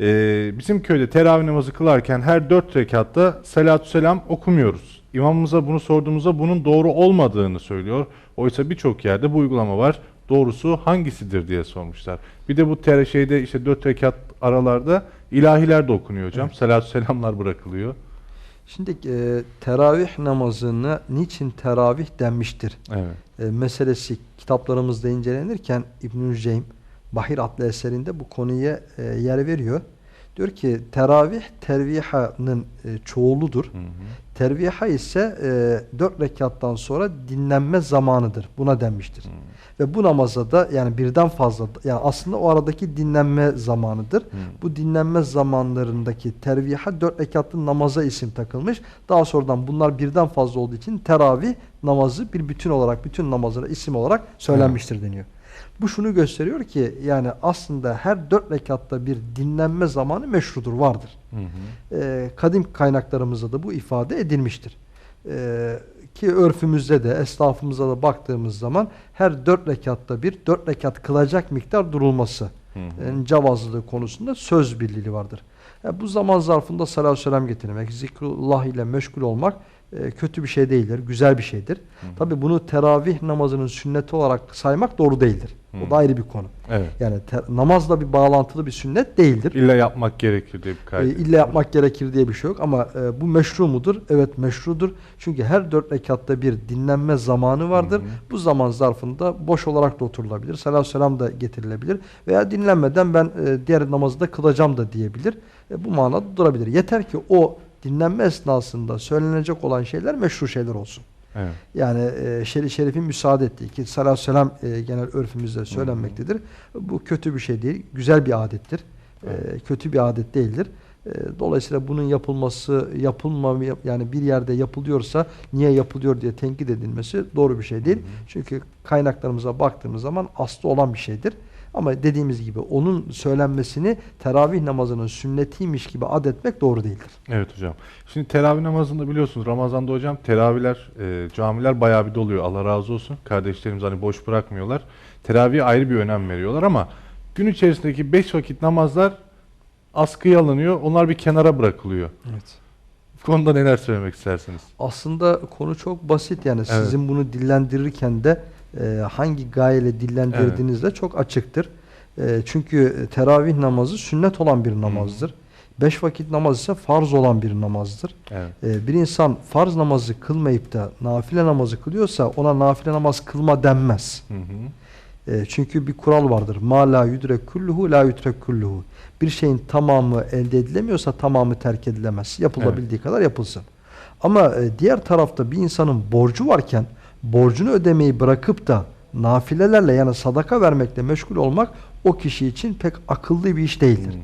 Ee, bizim köyde teravih namazı kılarken her dört rekatta salatü selam okumuyoruz. İmamımıza bunu sorduğumuzda bunun doğru olmadığını söylüyor. Oysa birçok yerde bu uygulama var. Doğrusu hangisidir diye sormuşlar. Bir de bu ter şeyde işte dört rekat aralarda ilahiler de okunuyor hocam. Salatü selamlar bırakılıyor. Şimdi e, teravih namazına niçin teravih denmiştir? Evet. E, meselesi kitaplarımızda incelenirken İbnül Ceym Bahir adlı eserinde bu konuya e, yer veriyor. Diyor ki teravih tervihanın e, çoğuludur. Hı hı. Terviha ise e, dört rekattan sonra dinlenme zamanıdır. Buna denmiştir. Ve bu namaza da yani birden fazla yani aslında o aradaki dinlenme zamanıdır. Bu dinlenme zamanlarındaki terviha dört rekatlı namaza isim takılmış. Daha sonradan bunlar birden fazla olduğu için teravih namazı bir bütün olarak bütün namazlara isim olarak söylenmiştir deniyor. Bu şunu gösteriyor ki yani aslında her dört rekatta bir dinlenme zamanı meşrudur, vardır. Hı hı. Ee, kadim kaynaklarımızda da bu ifade edilmiştir. Ee, ki örfümüzde de esnafımıza da baktığımız zaman her dört rekatta bir dört rekat kılacak miktar durulması Hı hı. yani cevazlılığı konusunda söz birliği vardır. Ya bu zaman zarfında salatü selam getirmek, zikrullah ile meşgul olmak e, kötü bir şey değildir, güzel bir şeydir. Tabi bunu teravih namazının sünneti olarak saymak doğru değildir. O da ayrı bir konu. Evet. Yani namazla bir bağlantılı bir sünnet değildir. İlla yapmak gerekir diye bir E, kaydı. illa yapmak gerekir diye bir şey yok ama e, bu meşru mudur? Evet meşrudur. Çünkü her dört rekatta bir dinlenme zamanı vardır. Hı hı. Bu zaman zarfında boş olarak da oturulabilir. Selam selam da getirilebilir. Veya dinlenmeden ben e, diğer namazı da kılacağım da diyebilir. E, bu manada durabilir. Yeter ki o dinlenme esnasında söylenecek olan şeyler meşru şeyler olsun. Evet. Yani e, şerif şerifin müsaade ettiği ki salatü selam e, genel örfümüzde söylenmektedir. Bu kötü bir şey değil, güzel bir adettir. E, kötü bir adet değildir. E, dolayısıyla bunun yapılması, yapılma yani bir yerde yapılıyorsa niye yapılıyor diye tenkit edilmesi doğru bir şey değil. Çünkü kaynaklarımıza baktığımız zaman aslı olan bir şeydir. Ama dediğimiz gibi onun söylenmesini teravih namazının sünnetiymiş gibi adetmek doğru değildir. Evet hocam. Şimdi teravih namazında biliyorsunuz Ramazan'da hocam teravihler, e, camiler bayağı bir doluyor. Allah razı olsun. Kardeşlerimiz hani boş bırakmıyorlar. Teravihe ayrı bir önem veriyorlar ama gün içerisindeki beş vakit namazlar askıya alınıyor. Onlar bir kenara bırakılıyor. Evet. Konuda neler söylemek istersiniz? Aslında konu çok basit yani sizin bunu dillendirirken de e, hangi gayeyle dillendirdiğiniz de çok açıktır. E, çünkü teravih namazı sünnet olan bir namazdır. Beş vakit namaz ise farz olan bir namazdır. Evet. E, bir insan farz namazı kılmayıp da nafile namazı kılıyorsa ona nafile namaz kılma denmez. Hı hı. E, çünkü bir kural vardır. Ma la yudrek kulluhu la yutrek kulluhu. Bir şeyin tamamı elde edilemiyorsa tamamı terk edilemez. Yapılabildiği kadar yapılsın. Ama e, diğer tarafta bir insanın borcu varken borcunu ödemeyi bırakıp da nafilelerle yani sadaka vermekle meşgul olmak o kişi için pek akıllı bir iş değildir.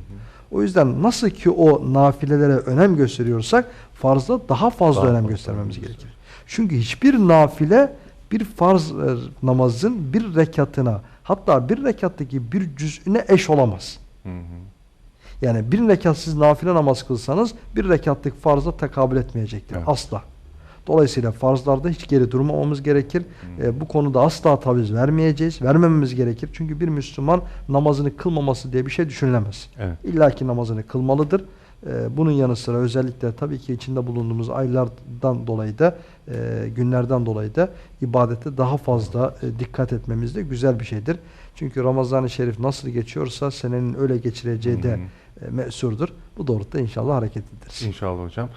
O yüzden nasıl ki o nafilelere önem gösteriyorsak farzda daha fazla Daha önem fazla göstermemiz önem gerekir. Çünkü hiçbir nafile bir farz e, namazın bir rekatına hatta bir rekattaki bir cüz'üne eş olamaz. Hı hı. Yani bir rekat siz nafile namaz kılsanız bir rekatlık farza tekabül etmeyecektir. Evet. Asla. Dolayısıyla farzlarda hiç geri durmamamız gerekir. E, bu konuda asla taviz vermeyeceğiz. Vermememiz gerekir. Çünkü bir Müslüman namazını kılmaması diye bir şey düşünülemez. Evet. İlla ki namazını kılmalıdır. E, bunun yanı sıra özellikle tabii ki içinde bulunduğumuz aylardan dolayı da e, günlerden dolayı da ibadete daha fazla e, dikkat etmemiz de güzel bir şeydir. Çünkü Ramazan-ı Şerif nasıl geçiyorsa senenin öyle geçireceği de e, mesurdur. Bu doğrultuda inşallah hareket ederiz. İnşallah hocam.